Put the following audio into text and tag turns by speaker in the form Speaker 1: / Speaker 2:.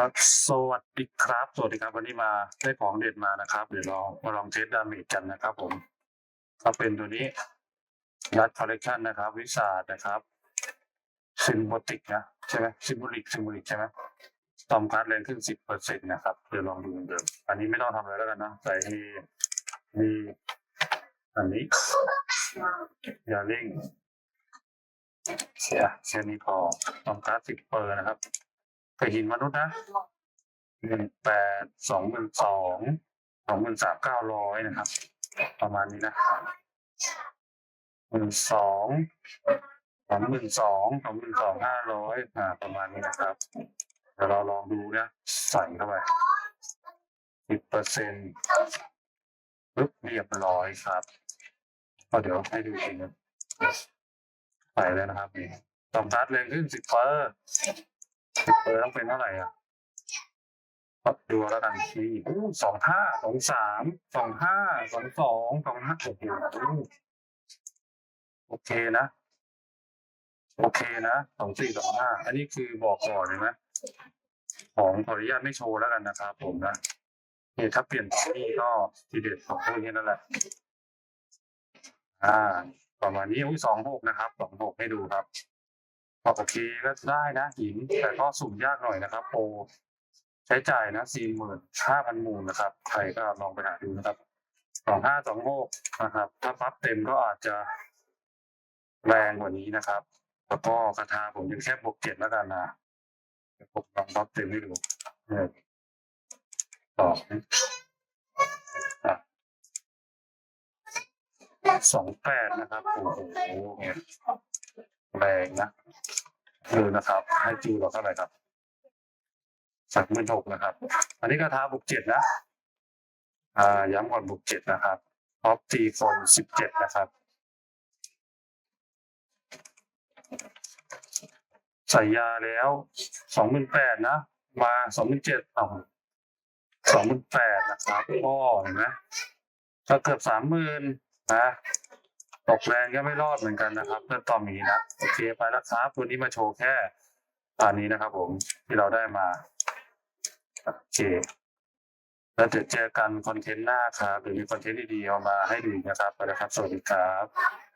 Speaker 1: ครับ สวัสดีครับ สวัสดีครับวันนี้มาได้ของเด็ดมานะครับ เดี๋ยวเรามาลองเทสดาเมจกันนะครับ ผมก็เป็นตัวนี้ยัดคอลเลกชันนะครับ วิสาดนะครับซิมโบติกนะใช่ไหมซิมโบลิกซิมโบลิกใช่ไหมตอมการ์ดแรงขึ้นสิบเปอร์เซ็นต์นะครับ เดี๋ยวลองดูเหมือนเดิม อันนี้ไม่ต้องทำอะไรแล้วกันนะใส่ให้มีอันนี้ อย่าเร่งเสียแค่นี้พอตอมการ์ดสิบเปอร์นะครับ เคยหินมนุษย์นะหนึ่งแปดสองหมื่นสองสองหมื่นสามเก้าร้อยนะครับ ประมาณนี้นะหมื่นสองสองหมื่นสองสองหมื่นสองห้าร้อยอ่าประมาณนี้นะครับ เดี๋ยวเราลองดูนะใส่เข้าไปสิบเปอร์เซ็นต์ปึ๊บเรียบร้อยครับก็เดี๋ยวให้ดูจริงนะใส่เลยนะครับนี่ตอมทัดแรงขึ้นสิบเปอร์ เปอต้องเป็นเท่าไหร่อะก็ดูแล้วกันนี่อู้สองห้าสองสามสองห้าสองสองสองห้าโอ้โหโอเคนะ โอเคนะสองสี่สองห้าอันนี้คือบอกก่อนเห็นไหมของขออนุญาตไม่โชว์แล้วกันนะครับผมนะนี่ถ้าเปลี่ยนตอนนี้ก็ทีเด็ดของพวกนี้นั่นแหละ อ่า ประมาณนี้อุ้ยสองหกนะครับสองหกให้ดูครับ ก็โอเคก็ได้นะหินแต่ก็สุ่มยากหน่อยนะครับโปรใช้จ่ายนะสี่หมื่นห้าพันมูลนะครับใครก็ลองไปหาดูนะครับสองห้าสองหกนะครับ ถ้าปั๊บเต็มก็อาจจะแรงกว่านี้นะครับ แล้วก็คาถาผมยังแค่บวกเจ็ดแล้วกันนะผมลองปั๊บเต็มให้ดูหนึ่งสองอะสองแปดนะครับโอ้โหแรงนะ ดูนะครับให้จูเราเท่าไหร่ครับสามหมื่นหกนะครับ อันนี้กระทาบุกเจ็ดนะ อ่า ย้ำก่อนบุกเจ็ดนะครับออฟตีฟนสิบเจ็ดนะครับ ใส่ยาแล้วสองหมื่นแปดนะ มาสองหมื่นเจ็ดเอาสองหมื่นแปดนะครับก็เห็นไหมก็เกือบสามหมื่นนะ ตกแรงก็ไม่รอดเหมือนกันนะครับเพื่อนต่อมีนะโอเคไปแล้วครับวันนี้มาโชว์แค่ตอนนี้นะครับผมที่เราได้มาโอเคแล้วเดี๋ยวเจอกันคอนเทนต์หน้าครับเดี๋ยวมีคอนเทนต์ดีๆเอามาให้ดูอีนะครับไปแล้วครับ สวัสดีครับ